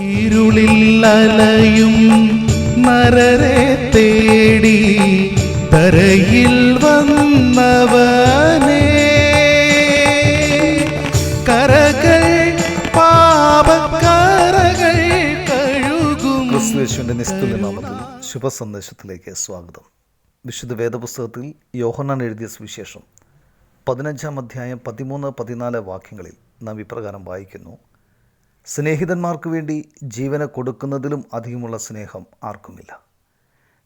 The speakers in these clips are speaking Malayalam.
ഇരുളിൽ അലയും നരരെ തേടി തരയിൽ വന്നവനേ. കരകൾ പാപക്കരകൾ കഴുകും. ക്രിസ്തുയേശുവിന്റെ നിസ്തുല്യ നാമത്തിൽ ശുഭസന്ദേശത്തിലേക്ക് സ്വാഗതം. വിശുദ്ധ വേദപുസ്തകത്തിൽ യോഹന്നാൻ എഴുതിയ സുവിശേഷം പതിനഞ്ചാം അധ്യായം പതിമൂന്ന് പതിനാല് വാക്യങ്ങളിൽ നാം ഇപ്രകാരം വായിക്കുന്നു. സ്നേഹിതന്മാർക്ക് വേണ്ടി ജീവനെ കൊടുക്കുന്നതിലും അധികമുള്ള സ്നേഹം ആർക്കുമില്ല.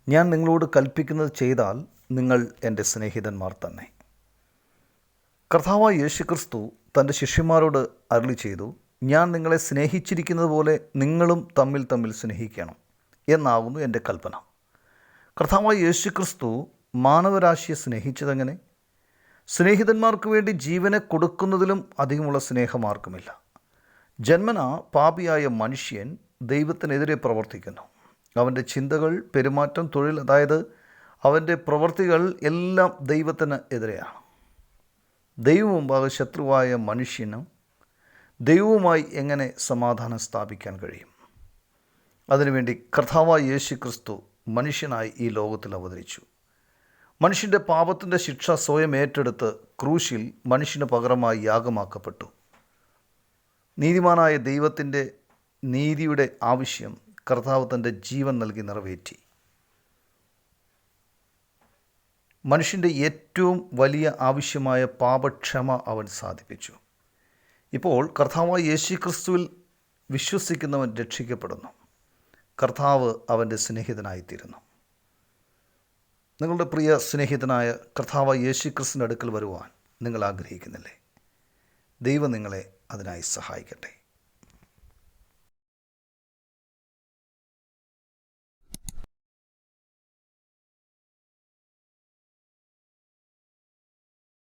ഞാൻ നിങ്ങളോട് കൽപ്പിക്കുന്നത് ചെയ്താൽ നിങ്ങൾ എന്റെ സ്നേഹിതന്മാർ തന്നെ. കർത്താവായ യേശുക്രിസ്തു തന്റെ ശിഷ്യന്മാരോട് അരുളി ചെയ്തു ഞാൻ നിങ്ങളെ സ്നേഹിച്ചിരിക്കുന്നത് പോലെ നിങ്ങളും തമ്മിൽ തമ്മിൽ സ്നേഹിക്കണം എന്നാകുന്നു എന്റെ കൽപ്പന. കർത്താവായ യേശുക്രിസ്തു മാനവരാശിയെ സ്നേഹിച്ചതെങ്ങനെ? സ്നേഹിതന്മാർക്ക് വേണ്ടി ജീവനെ കൊടുക്കുന്നതിലും അധികമുള്ള സ്നേഹം ആർക്കുമില്ല. ജന്മന പാപിയായ മനുഷ്യൻ ദൈവത്തിനെതിരെ പ്രവർത്തിക്കുന്നു. അവന്റെ ചിന്തകൾ പെരുമാറ്റം തൊഴിൽ അതായത് അവന്റെ പ്രവൃത്തികൾ എല്ലാം ദൈവത്തിന് എതിരെയാണ്. ദൈവം മുമ്പാകെ ശത്രുവായ മനുഷ്യന് ദൈവവുമായി എങ്ങനെ സമാധാനം സ്ഥാപിക്കാൻ കഴിയും? അതിനുവേണ്ടി കർത്താവായ യേശു ക്രിസ്തു മനുഷ്യനായി ഈ ലോകത്തിൽ അവതരിച്ചു. മനുഷ്യന്റെ പാപത്തിന്റെ ശിക്ഷ സ്വയം ഏറ്റെടുത്ത് ക്രൂശിൽ മനുഷ്യന് പകരമായി യാഗമാക്കപ്പെട്ടു. നീതിമാനായ ദൈവത്തിന്റെ നീതിയുടെ ആവശ്യം കർത്താവ് തന്റെ ജീവൻ നൽകി നിറവേറ്റി. മനുഷ്യന്റെ ഏറ്റവും വലിയ ആവശ്യമായ പാപക്ഷമ അവൻ സാധിപ്പിച്ചു. ഇപ്പോൾ കർത്താവായ യേശു ക്രിസ്തുവിൽ വിശ്വസിക്കുന്നവൻ രക്ഷിക്കപ്പെടുന്നു. കർത്താവ് അവന്റെ സ്നേഹിതനായിത്തീരുന്നു. നിങ്ങളുടെ പ്രിയ സ്നേഹിതനായ കർത്താവായ യേശു ക്രിസ്തുവിന്റെ അടുക്കൽ വരുവാൻ നിങ്ങൾ ആഗ്രഹിക്കുന്നില്ലേ? ദൈവം നിങ്ങളെ അതിനായി സഹായിക്കട്ടെ.